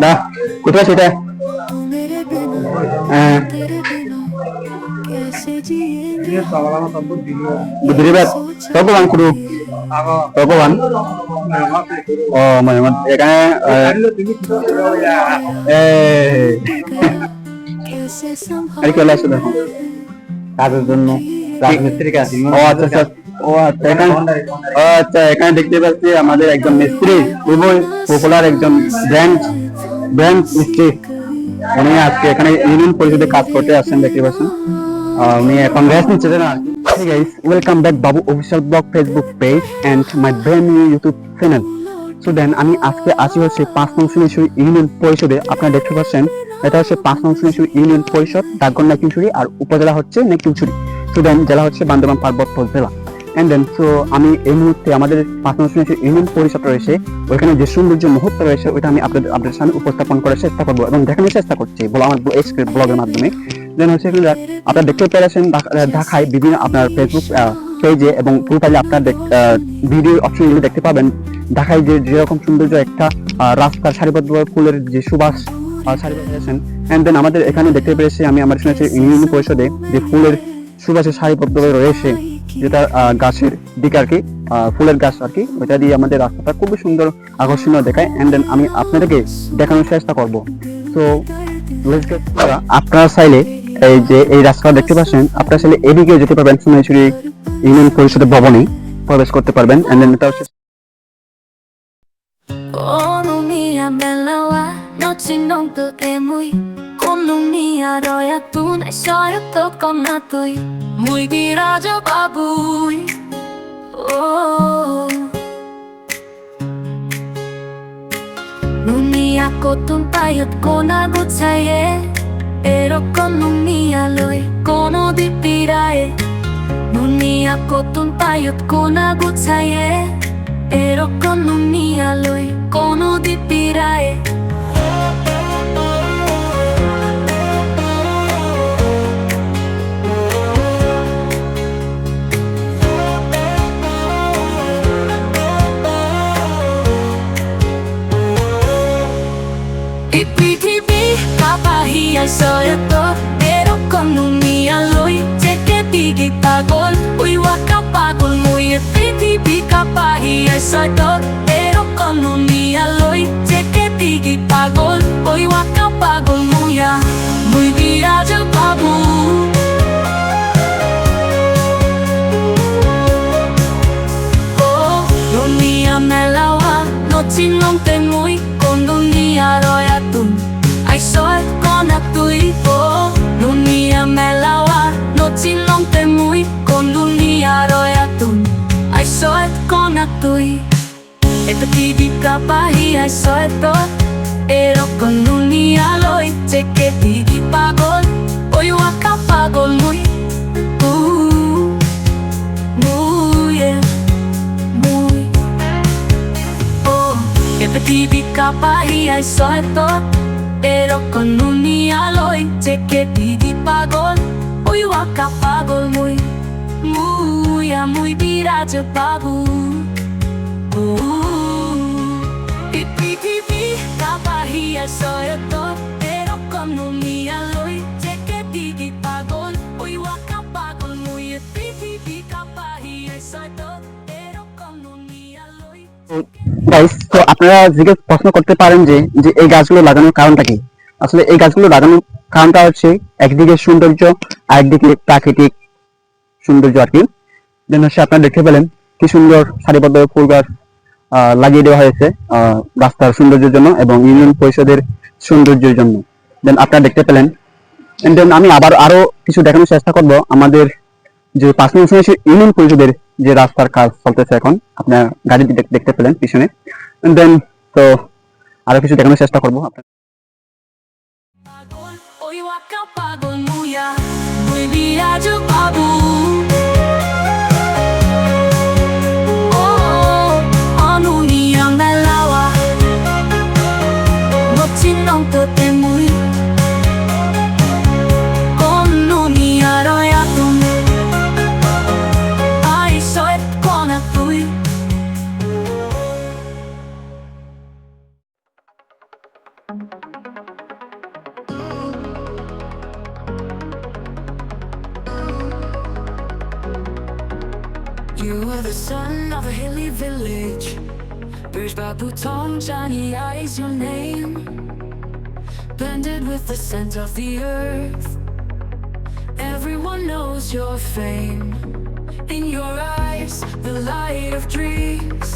না কোথায় সেটা হ্যাঁ বুদ্ধিবাদ ভগবান কুরু ভগবান ও মানে মানে এখানে আর কি আসলে কাজের জন্য রাজমিস্ত্রি কাজ ও আচ্ছা ও এখানে ও আচ্ছা এখানে দেখতে পাচ্ছি আমাদের একজন মিস্ত্রি খুবই পপুলার একজন ব্র্যান্ড ব্র্যান্ড মিস্ত্রি। উনি আজকে এখানে ইউনিয়ন পরিষদে কাজ করতে আসছেন দেখতে পাচ্ছেন। উনি এখন rest Hey guys, welcome back Babu official blog Facebook page and my brand new YouTube channel. So then আমি আজকে আসি হচ্ছে পাঁচ নং শ্রেণি ইউনিয়ন পরিষদে। আপনারা দেখতে পাচ্ছেন এটা হচ্ছে পাঁচ নং শ্রেণি ইউনিয়ন পরিষদ ডাকগণ নাকিমছড়ি আর উপজেলা হচ্ছে নাকিমছড়ি সো দেন জেলা হচ্ছে বান্দরবান পার্বত্য জেলা। এন্ড দেন সো আমি এই মুহূর্তে আমাদের শ্রেণি ইউনিয়ন পরিষদ রয়েছে, ওইখানে যে সৌন্দর্য মুহূর্ত রয়েছে, ওইটা আমি আপনাদের আপনাদের সামনে উপস্থাপন করার চেষ্টা করব এবং দেখানোর চেষ্টা করছি। বলো আমার ব্লগের মাধ্যমে। দেন হচ্ছে আপনারা দেখতে পেরেছেন ঢাকা- ঢাকায় বিভিন্ন আপনার ফেসবুক পেজে এবং প্রোফাইলে আপনার ভিডিও অপশনগুলো দেখতে পাবেন। ঢাকায় যে যেরকম সৌন্দর্য একটা রাস্তার সারিবদ্ধ ফুলের যে সুবাস সারিবদ্ধ এন্ড দেন আমাদের এখানে দেখতে পেরেছি আমি আমার শুনেছি ইউনিয়ন পরিষদে যে ফুলের সুবাসে সারিবদ্ধ হয়ে রয়েছে যেটা গাছের দিকে আর কি ফুলের গাছ আর কি ওইটা দিয়ে আমাদের রাস্তাটা খুবই সুন্দর আকর্ষণীয় দেখায়। অ্যান্ড দেন আমি আপনাদেরকে দেখানোর চেষ্টা করব। তো আপনারা চাইলে এই যে এই রাস্তাটা দেখতে পাচ্ছেন আপনারা চাইলে এদিকে যেতে পারবেন। সোনাইছড়ি ইউনিয়ন পরিষদের ভবনে প্রবেশ করতে পারবেন। এন্ড দেন এটা হচ্ছে Economia melawa, noche non to emui Na shoya to konatui Muy diraja babui Oh Dunia ko tuntayot ko na gutsaye Economia loy kono dipirae Dunia ko tuntayot ko na gutsaye Economia loy kono dipirae I কাপাহিয়া সয়ত এরকমুনিয়া লই থেকে দিগি পাগল we Waka পাগল মুই এ পৃথিবী কাপাহিয়া সয়ত এরকমুনিয়া লই থেকে দিগি পাগল we Waka পাগল মুয়া মুই বিরাজ dunia melawa, no chinong temoy, con dunia roya tu. Ay soy con atui. Ito tibi kapahi, ay soy to. Pero con dunia loy, cheque tibi pagol, oy waka pagol muy. Ooh, ooh, yeah. muy Oh, Pero con un día lo hice que pidi pagol Uy waka pagol muy Muy a muy diraja babu Oh, Y pidi capaz es todo Pero তো আপনারা জিজ্ঞেস প্রশ্ন করতে পারেন যে যে এই গাছগুলো লাগানোর কারণটা কি? আসলে এই গাছগুলো লাগানোর কারণটা হচ্ছে একদিকে সৌন্দর্য, আর একদিকে প্রাকৃতিক সৌন্দর্য আর কি। আপনারা দেখতে পেলেন কি সুন্দর সারিবদ্ধ ফুল গাছ লাগিয়ে দেওয়া হয়েছে রাস্তার সৌন্দর্যের জন্য এবং ইউনিয়ন পরিষদের সৌন্দর্যের জন্য। দেন আপনারা দেখতে পেলেন। দেন আমি আবার আরও কিছু দেখানোর চেষ্টা করব আমাদের যে পাঁচ ইউনিয়ন পরিষদের যে রাস্তার কাজ চলতেছে এখন, আপনার গাড়ি দেখতে পেলেন পিছনে। দেন তো আরও কিছু দেখানোর চেষ্টা করব। আপনার the son of a hilly village. Bruised by Bhutan, Johnny is your name. Blended with the scent of the earth. Everyone knows your fame. In your eyes, the light of dreams.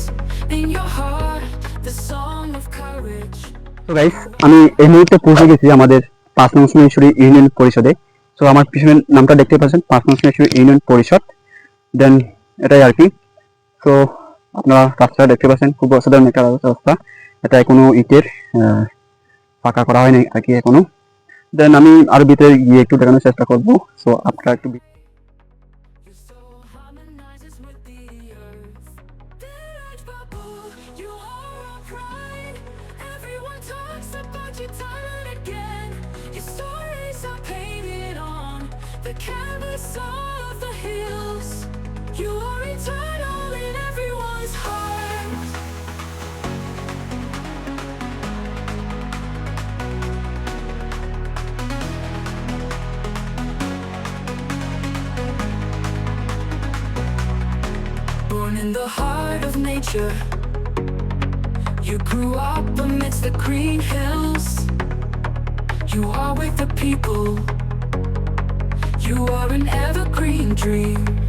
In your heart, the song of courage. তো guys আমি এই মুহূর্তে পৌঁছে গেছি আমাদের পাঁচ নং Shri union পরিষদে তো আমার পিছনের নামটা দেখতে পাচ্ছেন পাঁচ নং শ্রী ইউনিয়ন পরিষদ দেন এটাই আর কি তো আপনারা রাস্তাটা দেখতে পাচ্ছেন খুব অসাধারণ একটা রাস্তা এটা কোনো ইটের পাকা করা হয়নি আর কি এখনও দেন আমি আরও ভিতরে গিয়ে একটু দেখানোর চেষ্টা করব তো আপনারা একটু the canvas of the hills. You are eternal. Born in the heart of nature. You grew up amidst the green hills. You are with the people. You are an evergreen dream.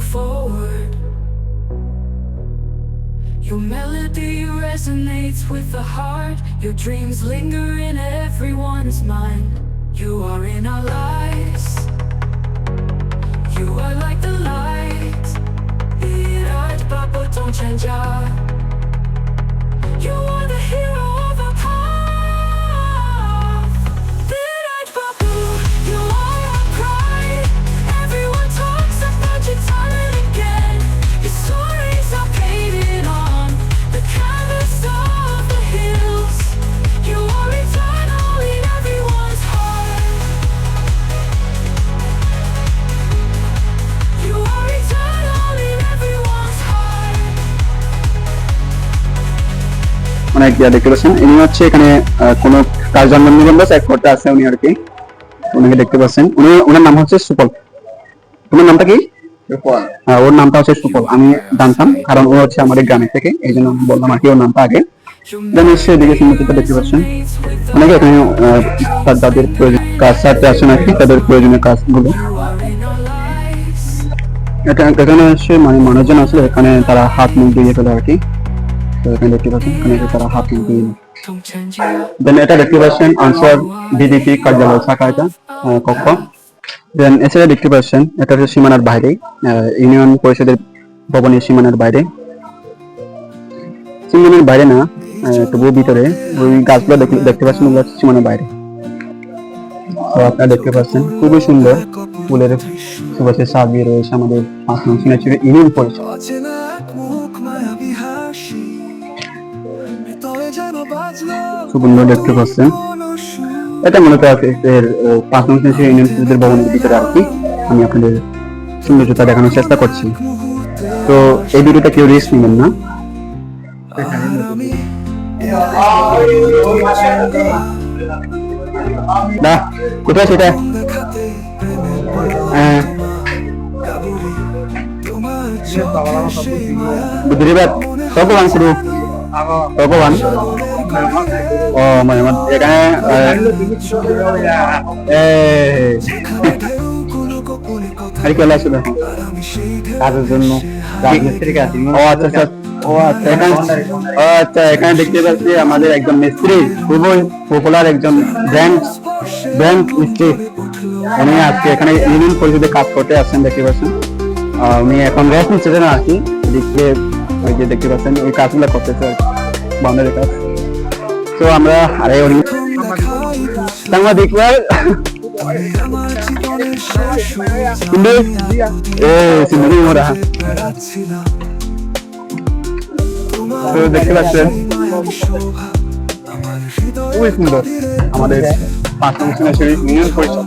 Forward. Your melody resonates with the heart. Your dreams linger in everyone's mind. You are in our lives. You are like the light. You are the hero দেখতে পাচ্ছেন? ইনি হচ্ছে এখানে কোনো কাজ জন্ম নিবন্ধ এক করতে আছে উনি আর কি। উনাকে দেখতে পাচ্ছেন। উনি ওনার নাম হচ্ছে সুপল তোমার নামটা কি? হ্যাঁ, ওর নামটা হচ্ছে সুপল আমি জানতাম কারণ ও হচ্ছে আমাদের গ্রামের থেকে এই জন্য বললাম আর কি ওর নামটা আগে। এদিকে সুন্দরতা দেখতে পাচ্ছেন। অনেকে এখানে তার তাদের প্রয়োজন কাজ সারতে আসেন আর কি তাদের প্রয়োজনীয় কাজগুলো। এখানে এসে মানে মানুষজন আসলে এখানে তারা হাত মুখ দিয়ে ফেলে আর কি। এছাড়া দেখতে পাচ্ছেন সীমানার বাইরে সীমানার বাইরে। না আহ, তবুও ভিতরে ওই গাছগুলো দেখতে- পাচ্ছেন সীমানার বাইরে। তো আপনারা দেখতে পাচ্ছেন খুবই সুন্দর ফুলের সুবাসে সাজিয়ে রয়েছে আমাদের ইউনিয়ন পরিষদ সুন্দর দেখতে পাচ্ছেন এটা মূলত এর পাঁচ নং সিনাচুরি ইউনিয়ন পরিষদের ভবনের ভিতরে আর কি। আমি আপনাদের সৌন্দর্যতা দেখানোর চেষ্টা করছি। তো এই ভিডিওটা কেউ রিস্ক নেবেন না। কোথায় সেটা? হ্যাঁ। বুদ্ধিবাদ ভগবান ও মানে এখানে আর কাজের জন্য। ও আচ্ছা আচ্ছা। ও আচ্ছা এখানে আচ্ছা এখানে দেখতে পাচ্ছি আমাদের একজন মিস্ত্রি, খুবই পপুলার একজন ব্র্যান্ড ব্র্যান্ড মিস্ত্রি। উনি আজকে এখানে ইউনিয়ন পরিষদে কাজ করতে আসছেন, দেখতে পাচ্ছেন। উনি এখন রেস্ট নিচ্ছেন আর কি। এদিকে ওই যে দেখতে পাচ্ছেন ওই কাজগুলো করতেছে বাউন্ডারি কাজ। তো আমরা আরে উনি সাংবাদিক ভাই আমার কিন্তু এ মোরা। তো দেখতে পাচ্ছেন আমাদের পাঁচ ইউনিয়ন পরিষদ